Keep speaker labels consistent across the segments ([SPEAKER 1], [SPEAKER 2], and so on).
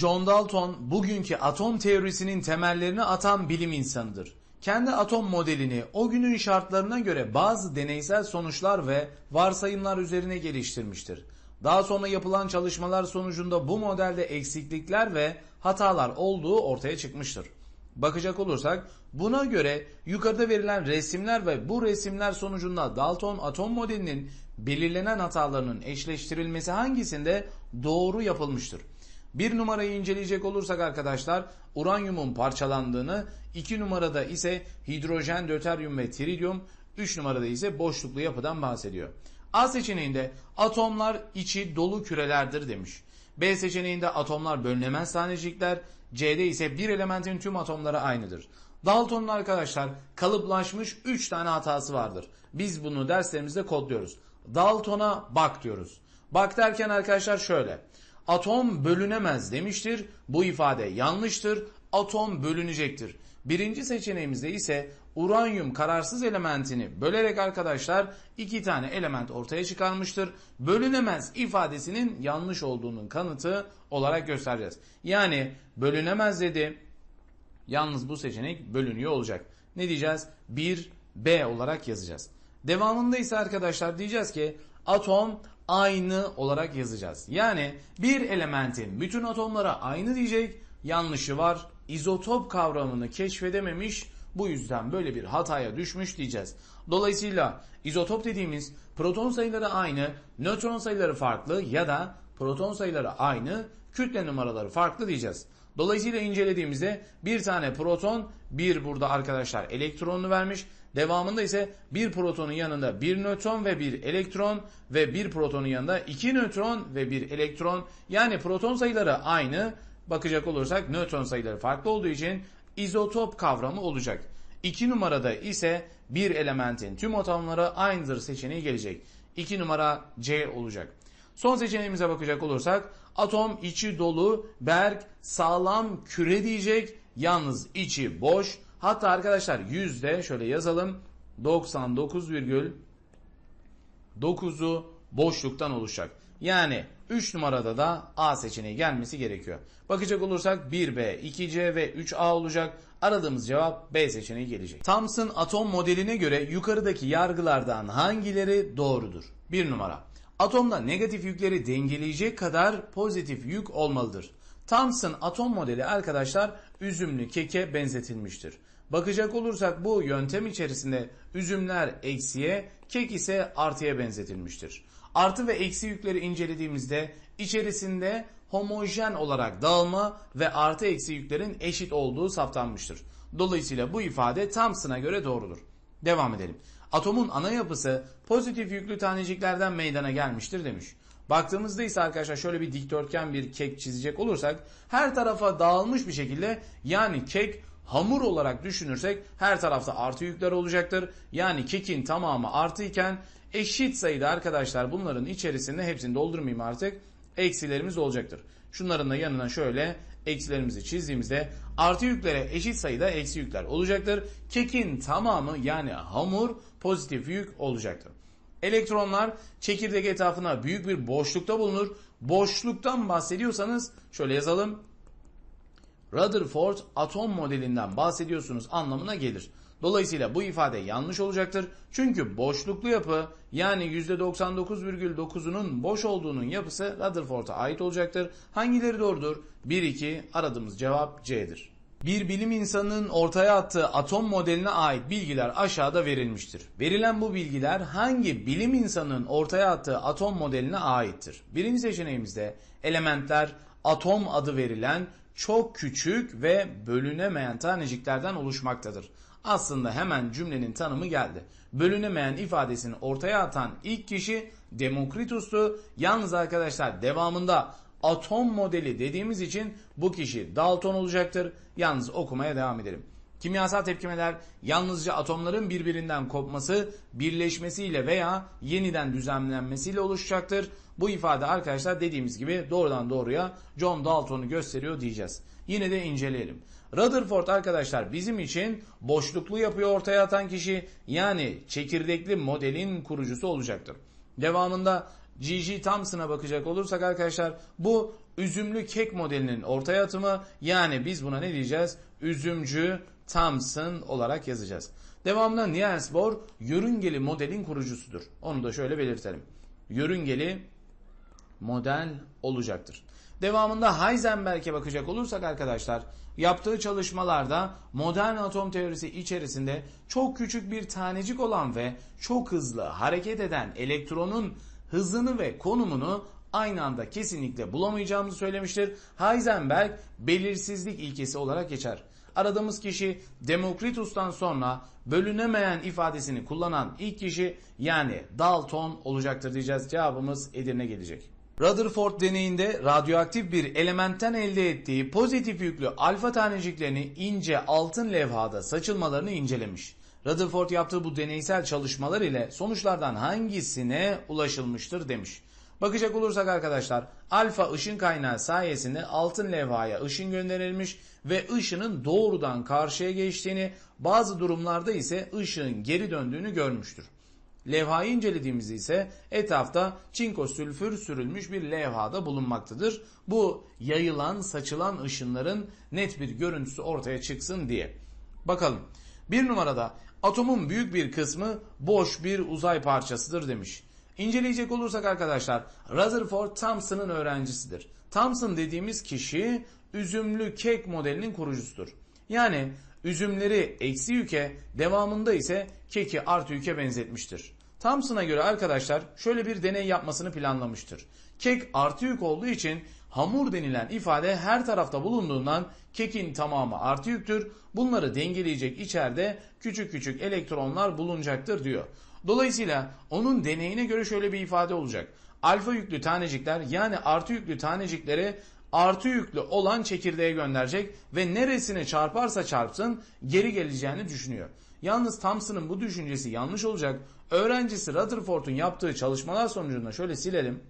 [SPEAKER 1] John Dalton bugünkü atom teorisinin temellerini atan bilim insanıdır. Kendi atom modelini o günün şartlarına göre bazı deneysel sonuçlar ve varsayımlar üzerine geliştirmiştir. Daha sonra yapılan çalışmalar sonucunda bu modelde eksiklikler ve hatalar olduğu ortaya çıkmıştır. Bakacak olursak buna göre yukarıda verilen resimler ve bu resimler sonucunda Dalton atom modelinin belirlenen hatalarının eşleştirilmesi hangisinde doğru yapılmıştır? Bir numarayı inceleyecek olursak arkadaşlar uranyumun parçalandığını, iki numarada ise hidrojen, döteryum ve trilyum, üç numarada ise boşluklu yapıdan bahsediyor. A seçeneğinde atomlar içi dolu kürelerdir demiş. B seçeneğinde atomlar bölünemez tanecikler, C'de ise bir elementin tüm atomları aynıdır. Dalton'un arkadaşlar kalıplaşmış 3 tane hatası vardır. Biz bunu derslerimizde kodluyoruz. Dalton'a bak diyoruz. Bak derken arkadaşlar şöyle. Atom bölünemez demiştir. Bu ifade yanlıştır. Atom bölünecektir. Birinci seçeneğimizde ise uranyum kararsız elementini bölerek arkadaşlar iki tane element ortaya çıkarmıştır. Bölünemez ifadesinin yanlış olduğunun kanıtı olarak göstereceğiz. Yani bölünemez dedi. Yalnız bu seçenek bölünüyor olacak. Ne diyeceğiz? 1B olarak yazacağız. Devamında ise arkadaşlar diyeceğiz ki atom aynı olarak yazacağız. Yani bir elementin bütün atomlara aynı diyecek. Yanlışı var. İzotop kavramını keşfedememiş. Bu yüzden böyle bir hataya düşmüş diyeceğiz. Dolayısıyla izotop dediğimiz proton sayıları aynı, nötron sayıları farklı ya da proton sayıları aynı, kütle numaraları farklı diyeceğiz. Dolayısıyla incelediğimizde bir tane proton, bir burada arkadaşlar elektronunu vermiş. Devamında ise bir protonun yanında bir nötron ve bir elektron ve bir protonun yanında iki nötron ve bir elektron. Yani proton sayıları aynı. Bakacak olursak nötron sayıları farklı olduğu için izotop kavramı olacak. 2 numarada ise bir elementin tüm atomları aynıdır seçeneği gelecek. 2 numara C olacak. Son seçeneğimize bakacak olursak atom içi dolu, berk, sağlam, küre diyecek. Yalnız içi boş. Hatta arkadaşlar yüzde şöyle yazalım 99,9'u boşluktan oluşacak. Yani 3 numarada da A seçeneği gelmesi gerekiyor. Bakacak olursak 1B, 2C ve 3A olacak. Aradığımız cevap B seçeneği gelecek. Thomson atom modeline göre yukarıdaki yargılardan hangileri doğrudur? 1 numara. Atomda negatif yükleri dengeleyecek kadar pozitif yük olmalıdır. Thomson atom modeli arkadaşlar üzümlü keke benzetilmiştir. Bakacak olursak bu yöntem içerisinde üzümler eksiye, kek ise artıya benzetilmiştir. Artı ve eksi yükleri incelediğimizde içerisinde homojen olarak dağılma ve artı eksi yüklerin eşit olduğu saptanmıştır. Dolayısıyla bu ifade Thomson'a göre doğrudur. Devam edelim. Atomun ana yapısı pozitif yüklü taneciklerden meydana gelmiştir demiş. Baktığımızda ise arkadaşlar şöyle bir dikdörtgen bir kek çizecek olursak her tarafa dağılmış bir şekilde yani kek hamur olarak düşünürsek her tarafta artı yükler olacaktır. Yani kekin tamamı artı iken eşit sayıda arkadaşlar bunların içerisinde hepsini doldurmayayım artık eksilerimiz olacaktır. Şunların da yanına şöyle eksilerimizi çizdiğimizde artı yüklere eşit sayıda eksi yükler olacaktır. Kekin tamamı yani hamur pozitif yük olacaktır. Elektronlar çekirdek etrafına büyük bir boşlukta bulunur. Boşluktan bahsediyorsanız şöyle yazalım. Rutherford atom modelinden bahsediyorsunuz anlamına gelir. Dolayısıyla bu ifade yanlış olacaktır. Çünkü boşluklu yapı yani %99,9'unun boş olduğunun yapısı Rutherford'a ait olacaktır. Hangileri doğrudur? 1-2 aradığımız cevap C'dir. Bir bilim insanının ortaya attığı atom modeline ait bilgiler aşağıda verilmiştir. Verilen bu bilgiler hangi bilim insanının ortaya attığı atom modeline aittir? Birinci seçeneğimizde elementler atom adı verilen çok küçük ve bölünemeyen taneciklerden oluşmaktadır. Aslında hemen cümlenin tanımı geldi. Bölünemeyen ifadesini ortaya atan ilk kişi Demokritus'tu. Yalnız arkadaşlar devamında atom modeli dediğimiz için bu kişi Dalton olacaktır. Yalnız okumaya devam edelim. Kimyasal tepkimeler yalnızca atomların birbirinden kopması, birleşmesiyle veya yeniden düzenlenmesiyle oluşacaktır. Bu ifade arkadaşlar dediğimiz gibi doğrudan doğruya John Dalton'u gösteriyor diyeceğiz. Yine de inceleyelim. Rutherford arkadaşlar bizim için boşluklu yapıyı ortaya atan kişi yani çekirdekli modelin kurucusu olacaktır. Devamında G.G. Thompson'a bakacak olursak arkadaşlar bu üzümlü kek modelinin ortaya atımı yani biz buna ne diyeceğiz? Üzümcü Thompson olarak yazacağız. Devamında Niels Bohr yörüngeli modelin kurucusudur. Onu da şöyle belirtelim. Yörüngeli model olacaktır. Devamında Heisenberg'e bakacak olursak arkadaşlar yaptığı çalışmalarda modern atom teorisi içerisinde çok küçük bir tanecik olan ve çok hızlı hareket eden elektronun hızını ve konumunu aynı anda kesinlikle bulamayacağımızı söylemiştir. Heisenberg belirsizlik ilkesi olarak geçer. Aradığımız kişi Demokritus'tan sonra bölünemeyen ifadesini kullanan ilk kişi yani Dalton olacaktır diyeceğiz. Cevabımız Edirne gelecek. Rutherford deneyinde radyoaktif bir elementten elde ettiği pozitif yüklü alfa taneciklerini ince altın levhada saçılmalarını incelemiş. Rutherford yaptığı bu deneysel çalışmalar ile sonuçlardan hangisine ulaşılmıştır demiş. Bakacak olursak arkadaşlar alfa ışın kaynağı sayesinde altın levhaya ışın gönderilmiş ve ışının doğrudan karşıya geçtiğini bazı durumlarda ise ışığın geri döndüğünü görmüştür. Levhayı incelediğimizde ise etrafta çinko sülfür sürülmüş bir levhada bulunmaktadır. Bu yayılan saçılan ışınların net bir görüntüsü ortaya çıksın diye. Bakalım bir numarada atomun büyük bir kısmı boş bir uzay parçasıdır demiş. İnceleyecek olursak arkadaşlar Rutherford Thompson'ın öğrencisidir. Thompson dediğimiz kişi üzümlü kek modelinin kurucusudur. Yani üzümleri eksi yüke devamında ise keki artı yüke benzetmiştir. Thompson'a göre arkadaşlar şöyle bir deney yapmasını planlamıştır. Kek artı yük olduğu için hamur denilen ifade her tarafta bulunduğundan kekin tamamı artı yüktür. Bunları dengeleyecek içeride küçük küçük elektronlar bulunacaktır diyor. Dolayısıyla onun deneyine göre şöyle bir ifade olacak. Alfa yüklü tanecikler yani artı yüklü tanecikleri artı yüklü olan çekirdeğe gönderecek ve neresine çarparsa çarpsın geri geleceğini düşünüyor. Yalnız Thompson'ın bu düşüncesi yanlış olacak. Öğrencisi Rutherford'un yaptığı çalışmalar sonucunda şöyle silelim.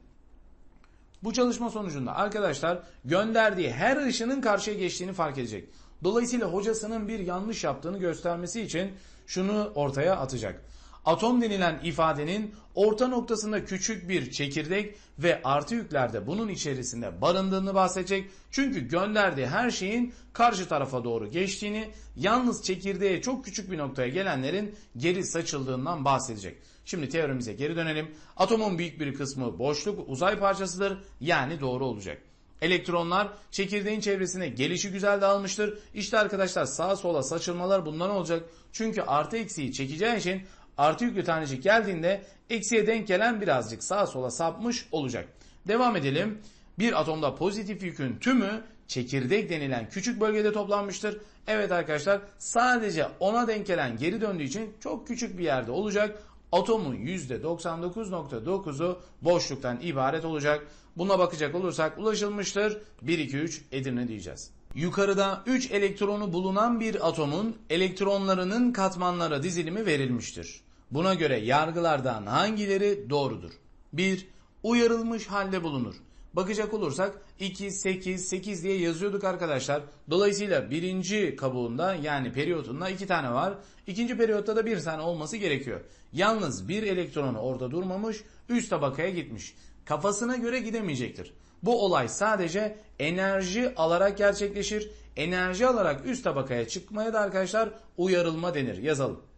[SPEAKER 1] Bu çalışma sonucunda arkadaşlar gönderdiği her ışının karşıya geçtiğini fark edecek. Dolayısıyla hocasının bir yanlış yaptığını göstermesi için şunu ortaya atacak. Atom denilen ifadenin orta noktasında küçük bir çekirdek ve artı yüklerde bunun içerisinde barındığını bahsedecek. Çünkü gönderdiği her şeyin karşı tarafa doğru geçtiğini, yalnız çekirdeğe çok küçük bir noktaya gelenlerin geri saçıldığından bahsedecek. Şimdi teorimize geri dönelim. Atomun büyük bir kısmı boşluk, uzay parçasıdır. Yani doğru olacak. Elektronlar çekirdeğin çevresine gelişi güzel dağılmıştır. İşte arkadaşlar sağa sola saçılmalar bundan olacak. Çünkü artı eksiği çekeceği için artı yüklü tanecik geldiğinde eksiye denk gelen birazcık sağa sola sapmış olacak. Devam edelim. Bir atomda pozitif yükün tümü çekirdek denilen küçük bölgede toplanmıştır. Evet arkadaşlar sadece ona denk gelen geri döndüğü için çok küçük bir yerde olacak. Atomun %99.9'u boşluktan ibaret olacak. Buna bakacak olursak ulaşılmıştır. 1, 2, 3 Edirne diyeceğiz. Yukarıda 3 elektronu bulunan bir atomun elektronlarının katmanlara dizilimi verilmiştir. Buna göre yargılardan hangileri doğrudur? 1. Uyarılmış halde bulunur. Bakacak olursak 2, 8, 8 diye yazıyorduk arkadaşlar. Dolayısıyla birinci kabuğunda yani periyotunda 2 tane var. İkinci periyotta da bir tane olması gerekiyor. Yalnız bir elektronu orada durmamış üst tabakaya gitmiş. Kafasına göre gidemeyecektir. Bu olay sadece enerji alarak gerçekleşir. Enerji alarak üst tabakaya çıkmaya da arkadaşlar uyarılma denir. Yazalım.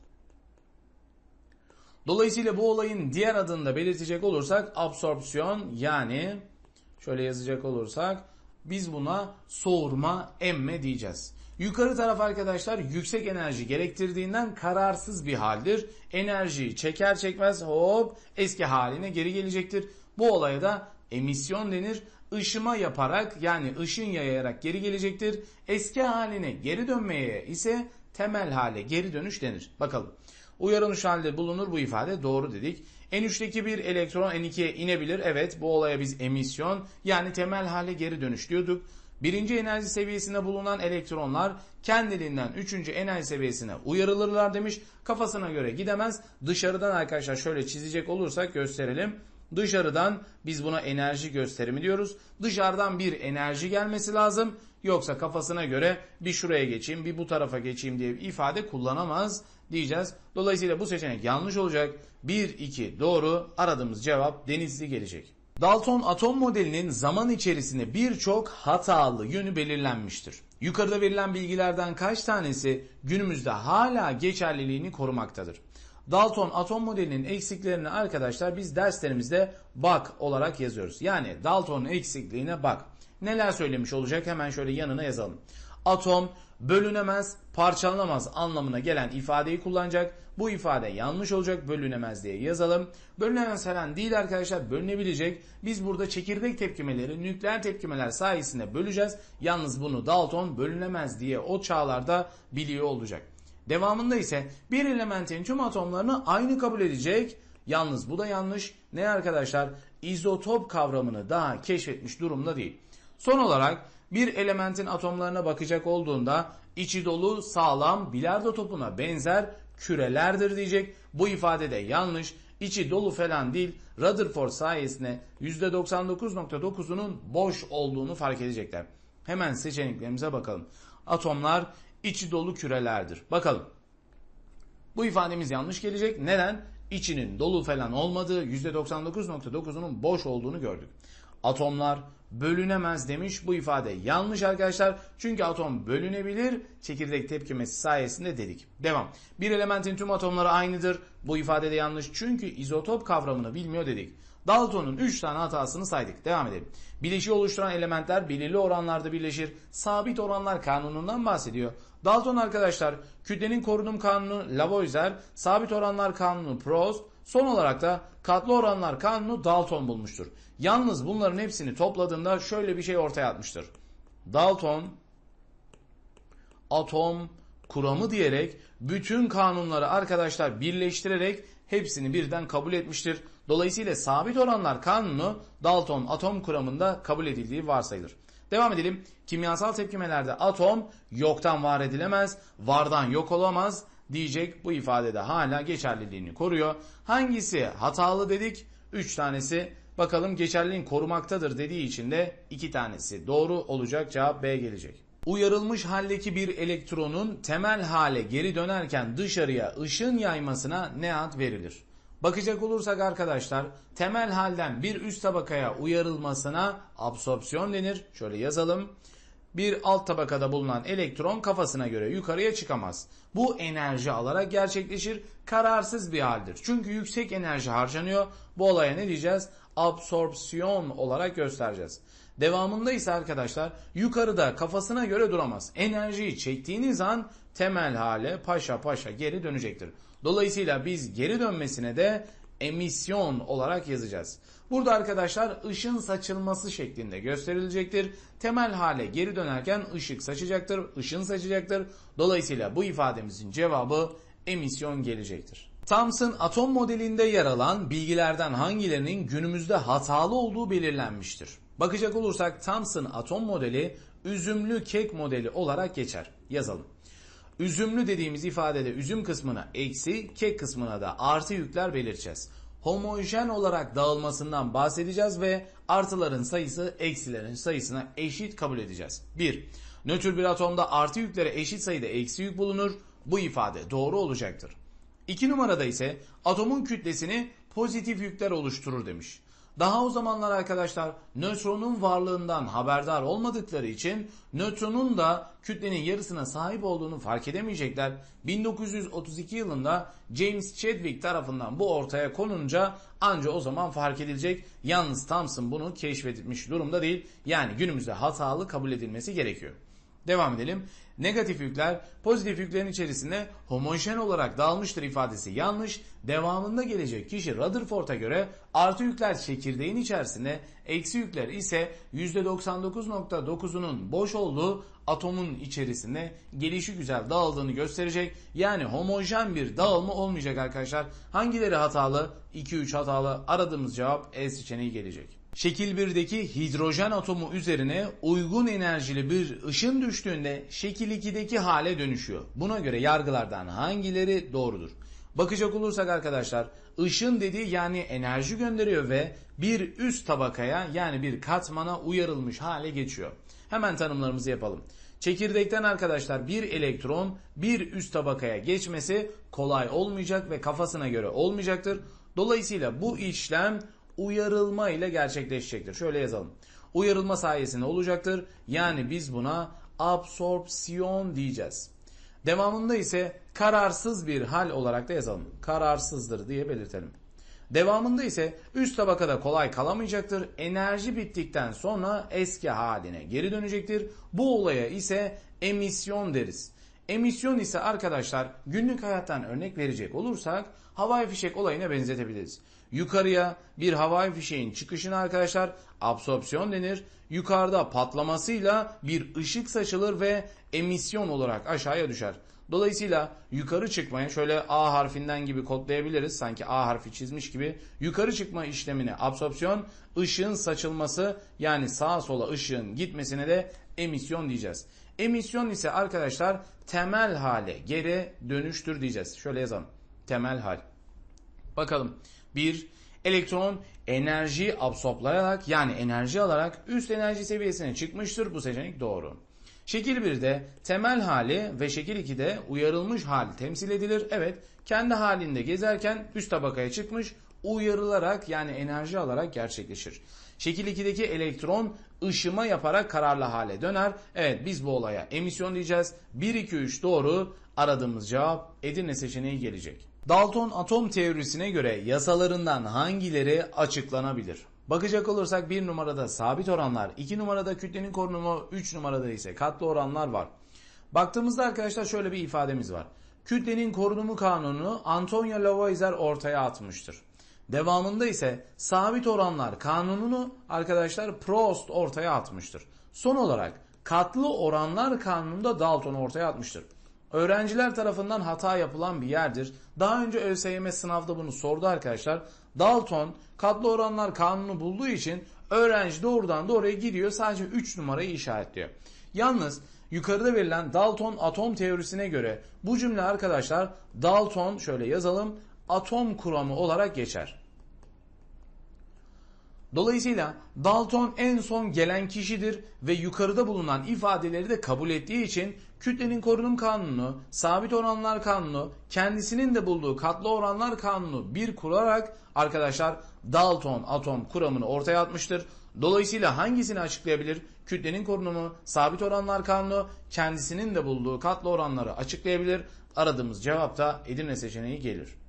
[SPEAKER 1] Dolayısıyla bu olayın diğer adını da belirtecek olursak absorpsiyon yani şöyle yazacak olursak biz buna soğurma emme diyeceğiz. Yukarı taraf arkadaşlar yüksek enerji gerektirdiğinden kararsız bir haldir. Enerjiyi çeker çekmez hop eski haline geri gelecektir. Bu olaya da emisyon denir. Işıma yaparak yani ışın yayarak geri gelecektir. Eski haline geri dönmeye ise temel hale geri dönüş denir. Bakalım. Uyarılmış halde bulunur bu ifade doğru dedik. N3'teki bir elektron N2'ye inebilir. Evet bu olaya biz emisyon yani temel hale geri dönüş diyorduk. Birinci enerji seviyesinde bulunan elektronlar kendiliğinden üçüncü enerji seviyesine uyarılırlar demiş. Kafasına göre gidemez. Dışarıdan arkadaşlar şöyle çizecek olursak gösterelim. Dışarıdan biz buna enerji gösterimi diyoruz. Dışarıdan bir enerji gelmesi lazım. Yoksa kafasına göre bir şuraya geçeyim bir bu tarafa geçeyim diye bir ifade kullanamaz diyeceğiz. Dolayısıyla bu seçenek yanlış olacak. 1, 2 doğru. Aradığımız cevap denizli gelecek. Dalton atom modelinin zaman içerisinde birçok hatalı yönü belirlenmiştir. Yukarıda verilen bilgilerden kaç tanesi günümüzde hala geçerliliğini korumaktadır? Dalton atom modelinin eksiklerini arkadaşlar biz derslerimizde bak olarak yazıyoruz. Yani Dalton eksikliğine bak. Neler söylemiş olacak hemen şöyle yanına yazalım. Atom bölünemez, parçalanamaz anlamına gelen ifadeyi kullanacak. Bu ifade yanlış olacak bölünemez diye yazalım. Bölünemez falan değil arkadaşlar bölünebilecek. Biz burada çekirdek tepkimeleri nükleer tepkimeler sayesinde böleceğiz. Yalnız bunu Dalton bölünemez diye o çağlarda biliyor olacak. Devamında ise bir elementin tüm atomlarını aynı kabul edecek. Yalnız bu da yanlış. Ne arkadaşlar? İzotop kavramını daha keşfetmiş durumda değil. Son olarak bir elementin atomlarına bakacak olduğunda içi dolu sağlam bilardo topuna benzer kürelerdir diyecek. Bu ifade de yanlış. İçi dolu falan değil. Rutherford sayesinde %99.9'unun boş olduğunu fark edecekler. Hemen seçeneklerimize bakalım. Atomlar içi dolu kürelerdir. Bakalım. Bu ifademiz yanlış gelecek. Neden? İçinin dolu falan olmadığı %99.9'unun boş olduğunu gördük. Atomlar bölünemez demiş. Bu ifade yanlış arkadaşlar. Çünkü atom bölünebilir. Çekirdek tepkimesi sayesinde dedik. Devam. Bir elementin tüm atomları aynıdır. Bu ifade de yanlış. Çünkü izotop kavramını bilmiyor dedik. Dalton'un 3 tane hatasını saydık. Devam edelim. Bileşiği oluşturan elementler belirli oranlarda birleşir. Sabit oranlar kanunundan bahsediyor. Dalton arkadaşlar kütlenin korunum kanunu Lavoisier, sabit oranlar kanunu Proust, son olarak da katlı oranlar kanunu Dalton bulmuştur. Yalnız bunların hepsini topladığında şöyle bir şey ortaya atmıştır. Dalton atom kuramı diyerek bütün kanunları arkadaşlar birleştirerek hepsini birden kabul etmiştir. Dolayısıyla sabit oranlar kanunu Dalton atom kuramında kabul edildiği varsayılır. Devam edelim. Kimyasal tepkimelerde atom yoktan var edilemez, vardan yok olamaz diyecek. Bu ifadede hala geçerliliğini koruyor. Hangisi hatalı dedik? 3 tanesi. Bakalım geçerliliğini korumaktadır dediği için de 2 tanesi doğru olacak. Cevap B gelecek. Uyarılmış haldeki bir elektronun temel hale geri dönerken dışarıya ışın yaymasına ne ad verilir? Bakacak olursak arkadaşlar temel halden bir üst tabakaya uyarılmasına absorpsiyon denir. Şöyle yazalım. Bir alt tabakada bulunan elektron kafasına göre yukarıya çıkamaz. Bu enerji alarak gerçekleşir. Kararsız bir haldir. Çünkü yüksek enerji harcanıyor. Bu olaya ne diyeceğiz? Absorpsiyon olarak göstereceğiz. Devamında ise arkadaşlar yukarıda kafasına göre duramaz. Enerjiyi çektiğiniz an temel hale paşa paşa geri dönecektir. Dolayısıyla biz geri dönmesine de emisyon olarak yazacağız. Burada arkadaşlar ışın saçılması şeklinde gösterilecektir. Temel hale geri dönerken ışık saçacaktır, ışın saçacaktır. Dolayısıyla bu ifademizin cevabı emisyon gelecektir. Thomson atom modelinde yer alan bilgilerden hangilerinin günümüzde hatalı olduğu belirlenmiştir. Bakacak olursak Thomson atom modeli üzümlü kek modeli olarak geçer. Yazalım. Üzümlü dediğimiz ifadede üzüm kısmına eksi, kek kısmına da artı yükler belirteceğiz. Homojen olarak dağılmasından bahsedeceğiz ve artıların sayısı eksilerin sayısına eşit kabul edeceğiz. 1. Nötr bir atomda artı yüklere eşit sayıda eksi yük bulunur. Bu ifade doğru olacaktır. 2 numarada ise atomun kütlesini pozitif yükler oluşturur demiş. Daha o zamanlar arkadaşlar nötronun varlığından haberdar olmadıkları için nötronun da kütlenin yarısına sahip olduğunu fark edemeyecekler. 1932 yılında James Chadwick tarafından bu ortaya konunca anca o zaman fark edilecek. Yalnız Thomson bunu keşfetmiş durumda değil. Yani günümüzde hatalı kabul edilmesi gerekiyor. Devam edelim. Negatif yükler pozitif yüklerin içerisinde homojen olarak dağılmıştır ifadesi yanlış. Devamında gelecek kişi Rutherford'a göre artı yükler çekirdeğin içerisinde eksi yükler ise %99.9'unun boş olduğu atomun içerisinde gelişi güzel dağıldığını gösterecek. Yani homojen bir dağılma olmayacak arkadaşlar. Hangileri hatalı? 2-3 hatalı. Aradığımız cevap E seçeneği gelecek. Şekil 1'deki hidrojen atomu üzerine uygun enerjili bir ışın düştüğünde şekil 2'deki hale dönüşüyor. Buna göre yargılardan hangileri doğrudur? Bakacak olursak arkadaşlar ışın dediği yani enerji gönderiyor ve bir üst tabakaya yani bir katmana uyarılmış hale geçiyor. Hemen tanımlarımızı yapalım. Çekirdekten arkadaşlar bir elektron bir üst tabakaya geçmesi kolay olmayacak ve kafasına göre olmayacaktır. Dolayısıyla bu işlem uyarılma ile gerçekleşecektir. Şöyle yazalım. Uyarılma sayesinde olacaktır. Yani biz buna absorpsiyon diyeceğiz. Devamında ise kararsız bir hal olarak da yazalım. Kararsızdır diye belirtelim. Devamında ise üst tabakada kolay kalamayacaktır. Enerji bittikten sonra eski haline geri dönecektir. Bu olaya ise emisyon deriz. Emisyon ise arkadaşlar günlük hayattan örnek verecek olursak havai fişek olayına benzetebiliriz. Yukarıya bir havai fişeğin çıkışına arkadaşlar absorpsiyon denir. Yukarıda patlamasıyla bir ışık saçılır ve emisyon olarak aşağıya düşer. Dolayısıyla yukarı çıkmaya şöyle A harfinden gibi kodlayabiliriz. Sanki A harfi çizmiş gibi. Yukarı çıkma işlemine absorpsiyon, ışığın saçılması yani sağa sola ışığın gitmesine de emisyon diyeceğiz. Emisyon ise arkadaşlar temel hale geri dönüştür diyeceğiz. Şöyle yazalım. Temel hal. Bakalım. Bir, elektron enerji absorplayarak yani enerji alarak üst enerji seviyesine çıkmıştır. Bu seçenek doğru. Şekil 1'de temel hali ve şekil 2'de uyarılmış hal temsil edilir. Evet, kendi halinde gezerken üst tabakaya çıkmış, uyarılarak yani enerji alarak gerçekleşir. Şekil 2'deki elektron ışıma yaparak kararlı hale döner. Evet biz bu olaya emisyon diyeceğiz. 1, 2, 3 doğru aradığımız cevap Edirne seçeneği gelecek. Dalton atom teorisine göre yasalarından hangileri açıklanabilir? Bakacak olursak bir numarada sabit oranlar, iki numarada kütlenin korunumu, üç numarada ise katlı oranlar var. Baktığımızda arkadaşlar şöyle bir ifademiz var. Kütlenin korunumu kanunu Antonio Lavoisier ortaya atmıştır. Devamında ise sabit oranlar kanununu arkadaşlar Prost ortaya atmıştır. Son olarak katlı oranlar kanununda Dalton ortaya atmıştır. Öğrenciler tarafından hata yapılan bir yerdir. Daha önce ÖSYM sınavda bunu sordu arkadaşlar. Dalton katlı oranlar kanunu bulduğu için öğrenci doğrudan doğruya gidiyor sadece 3 numarayı işaretliyor. Yalnız yukarıda verilen Dalton atom teorisine göre bu cümle arkadaşlar Dalton şöyle yazalım atom kuramı olarak geçer. Dolayısıyla Dalton en son gelen kişidir ve yukarıda bulunan ifadeleri de kabul ettiği için kütlenin korunum kanunu, sabit oranlar kanunu, kendisinin de bulduğu katlı oranlar kanunu bir kurarak arkadaşlar Dalton atom kuramını ortaya atmıştır. Dolayısıyla hangisini açıklayabilir? Kütlenin korunumu, sabit oranlar kanunu, kendisinin de bulduğu katlı oranları açıklayabilir. Aradığımız cevap da Edirne seçeneği gelir.